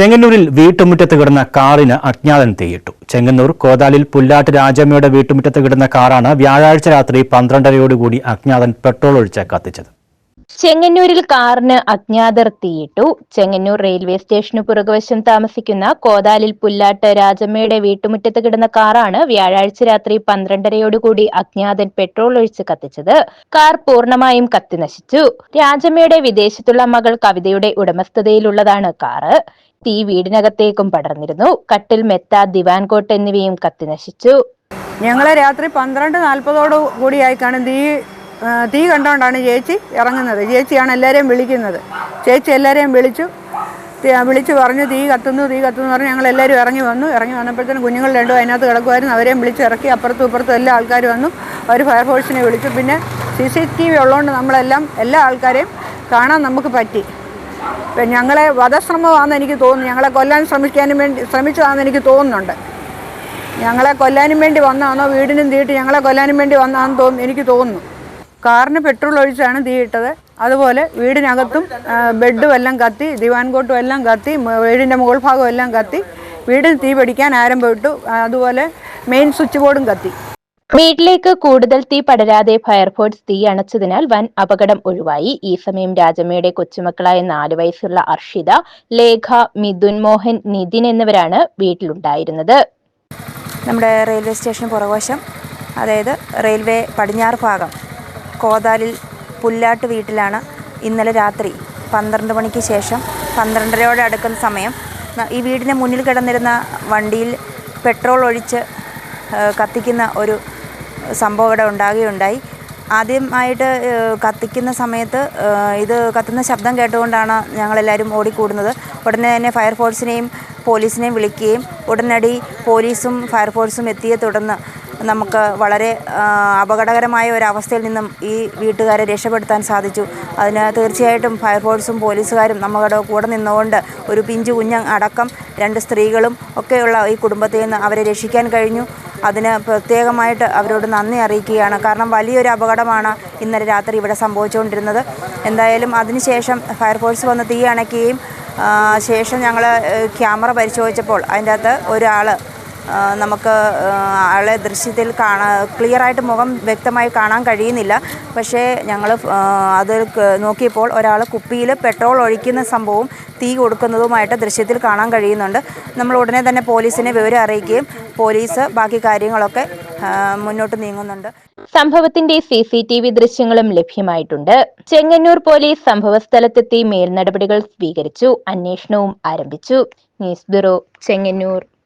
ചെങ്ങന്നൂരിൽ വീട്ടുമുറ്റത്ത് കിടന്ന കാറിന് അജ്ഞാതൻ തീയിട്ടു. ചെങ്ങന്നൂർ കോതാലിൽ പുല്ലാട്ട് രാജമ്മയുടെ വീട്ടുമുറ്റത്ത് കിടന്ന കാറാണ് വ്യാഴാഴ്ച രാത്രി പന്ത്രണ്ടരയോടുകൂടി അജ്ഞാതൻ പെട്രോൾ ഒഴിച്ച് കത്തിച്ചത്. ചെങ്ങന്നൂരിൽ കാറിന് അജ്ഞാതർ തീയിട്ടു. ചെങ്ങന്നൂർ റെയിൽവേ സ്റ്റേഷനു പുറകുവശം താമസിക്കുന്ന കോതാലിൽ പുല്ലാട്ട് രാജമ്മയുടെ വീട്ടുമുറ്റത്ത് കിടന്ന കാറാണ് വ്യാഴാഴ്ച രാത്രി പന്ത്രണ്ടരയോടുകൂടി അജ്ഞാതൻ പെട്രോൾ ഒഴിച്ച് കത്തിച്ചത്. കാർ പൂർണമായും കത്തിനശിച്ചു രാജമ്മയുടെ വിദേശത്തുള്ള മകൾ കവിതയുടെ ഉടമസ്ഥതയിലുള്ളതാണ് കാറ്. തീ വീടിനകത്തേക്കും പടർന്നിരുന്നു. കട്ടിൽ മെത്ത ദിവാൻ കോട്ട് എന്നിവയും കത്തിനശിച്ചു ഞങ്ങളെ രാത്രി പന്ത്രണ്ട് നാൽപ്പതോടു കൂടിയായി കാണും തീ തീ കണ്ടുകൊണ്ടാണ് ചേച്ചി ഇറങ്ങുന്നത്. ചേച്ചിയാണ് എല്ലാവരെയും വിളിക്കുന്നത്. ചേച്ചി എല്ലാവരെയും വിളിച്ചു. വിളിച്ച് പറഞ്ഞു തീ കത്തുന്നു തീ കത്തുന്നു പറഞ്ഞു ഞങ്ങൾ എല്ലാവരും ഇറങ്ങി വന്നു. ഇറങ്ങി വന്നപ്പോഴത്തേനും കുഞ്ഞുങ്ങൾ രണ്ടും അതിനകത്ത് കിടക്കുമായിരുന്നു അവരെയും വിളിച്ച് ഇറക്കി. അപ്പുറത്തും ഇപ്പുറത്തും എല്ലാ ആൾക്കാരും വന്നു. അവർ ഫയർഫോഴ്സിനെ വിളിച്ചു. പിന്നെ സി സി ടി വി ഉള്ളതുകൊണ്ട് നമ്മളെല്ലാം എല്ലാ ആൾക്കാരെയും കാണാൻ നമുക്ക് പറ്റി. ഇപ്പം ഞങ്ങളെ വധശ്രമമാണെന്ന് എനിക്ക് തോന്നുന്നു. ഞങ്ങളെ കൊല്ലാൻ ശ്രമിക്കാനും വേണ്ടി ശ്രമിച്ചതാണെന്ന് എനിക്ക് തോന്നുന്നുണ്ട്. ഞങ്ങളെ കൊല്ലാനും വേണ്ടി വന്നതാണോ? വീടിനും തീട്ട് ഞങ്ങളെ കൊല്ലാനും വേണ്ടി വന്നതാണെന്ന് തോന്നുന്നു എനിക്ക് തോന്നുന്നു. കാറിന് പെട്രോൾ ഒഴിച്ചാണ് തീയിട്ടത് അതുപോലെ വീടിനകത്തും ബെഡും എല്ലാം കത്തി ദിവാൻ കോട്ടും എല്ലാം കത്തി വീടിന്റെ മുകൾ ഭാഗം എല്ലാം കത്തി. വീടിന് തീ പിടിക്കാൻ ആരംഭമിട്ടു അതുപോലെ മെയിൻ സ്വിച്ച് ബോർഡും കത്തി. വീട്ടിലേക്ക് കൂടുതൽ തീ പടരാതെ ഫയർഫോഴ്സ് തീ അണച്ചതിനാൽ വൻ അപകടം ഒഴിവായി. ഈ സമയം രാജമ്മയുടെ കൊച്ചുമക്കളായ നാല് വയസ്സുള്ള അർഷിത ലേഖ മിഥുൻ മോഹൻ നിതിൻ എന്നിവരാണ് വീട്ടിലുണ്ടായിരുന്നത്. നമ്മുടെ റെയിൽവേ സ്റ്റേഷൻ പുറകോശം അതായത് റെയിൽവേ പടിഞ്ഞാറ് ഭാഗം. കോതാലിൽ പുല്ലാട്ട് വീട്ടിലാണ് ഇന്നലെ രാത്രി പന്ത്രണ്ട് മണിക്ക് ശേഷം പന്ത്രണ്ടരയോടെ അടുക്കുന്ന സമയം. ഈ വീടിന് മുന്നിൽ കിടന്നിരുന്ന വണ്ടിയിൽ പെട്രോൾ ഒഴിച്ച് കത്തിക്കുന്ന ഒരു സംഭവം ഇവിടെ ഉണ്ടാകുകയുണ്ടായി. ആദ്യമായിട്ട് കത്തിക്കുന്ന സമയത്ത് ഇത് കത്തുന്ന ശബ്ദം കേട്ടുകൊണ്ടാണ് ഞങ്ങളെല്ലാവരും ഓടിക്കൂടുന്നത്. ഉടനെ തന്നെ ഫയർഫോഴ്സിനെയും പോലീസിനെയും വിളിക്കുകയും ഉടനടി പോലീസും ഫയർഫോഴ്സും എത്തിയെ തുടർന്ന് നമുക്ക് വളരെ അപകടകരമായ ഒരു അവസ്ഥയിൽ നിന്നും ഈ വീട്ടുകാരെ രക്ഷപ്പെടുത്താൻ സാധിച്ചു. അതിന് തീർച്ചയായിട്ടും ഫയർഫോഴ്സും പോലീസുകാരും നമ്മുടെ കൂടെ നിന്നുകൊണ്ട് ഒരു പിഞ്ചു കുഞ്ഞ അടക്കം രണ്ട് സ്ത്രീകളും ഒക്കെയുള്ള ഈ കുടുംബത്തിൽ നിന്ന് അവരെ രക്ഷിക്കാൻ കഴിഞ്ഞു. അതിന് പ്രത്യേകമായിട്ട് അവരോട് നന്ദി അറിയിക്കുകയാണ്. കാരണം വലിയൊരു അപകടമാണ് ഇന്നലെ രാത്രി ഇവിടെ സംഭവിച്ചുകൊണ്ടിരുന്നത്. എന്തായാലും അതിനുശേഷം ഫയർഫോഴ്സ് വന്ന് തീ അണയ്ക്കുകയും ശേഷം ഞങ്ങൾ ക്യാമറ പരിശോധിച്ചപ്പോൾ അതിന്റെ അകത്ത് ഒരാൾ നമുക്ക് ആളെ ദൃശ്യത്തിൽ കാണാ ക്ലിയറായിട്ട് മുഖം വ്യക്തമായി കാണാൻ കഴിയുന്നില്ല. പക്ഷേ ഞങ്ങൾ അത് നോക്കിയപ്പോൾ ഒരാൾ കുപ്പിയിൽ പെട്രോൾ ഒഴിക്കുന്ന സംഭവവും തീ കൊടുക്കുന്നതുമായിട്ട് ദൃശ്യത്തിൽ കാണാൻ കഴിയുന്നുണ്ട്. നമ്മൾ ഉടനെ തന്നെ പോലീസിനെ വിവരം അറിയിക്കുകയും പോലീസ് ബാക്കി കാര്യങ്ങളൊക്കെ മുന്നോട്ട് നീങ്ങുന്നുണ്ട്. സംഭവത്തിന്റെ സി സി ടി വി ദൃശ്യങ്ങളും ലഭ്യമായിട്ടുണ്ട്. ചെങ്ങന്നൂർ പോലീസ് സംഭവസ്ഥലത്തെത്തി മേൽനടപടികൾ സ്വീകരിച്ചു അന്വേഷണവും ആരംഭിച്ചു. News bureau Chengannur.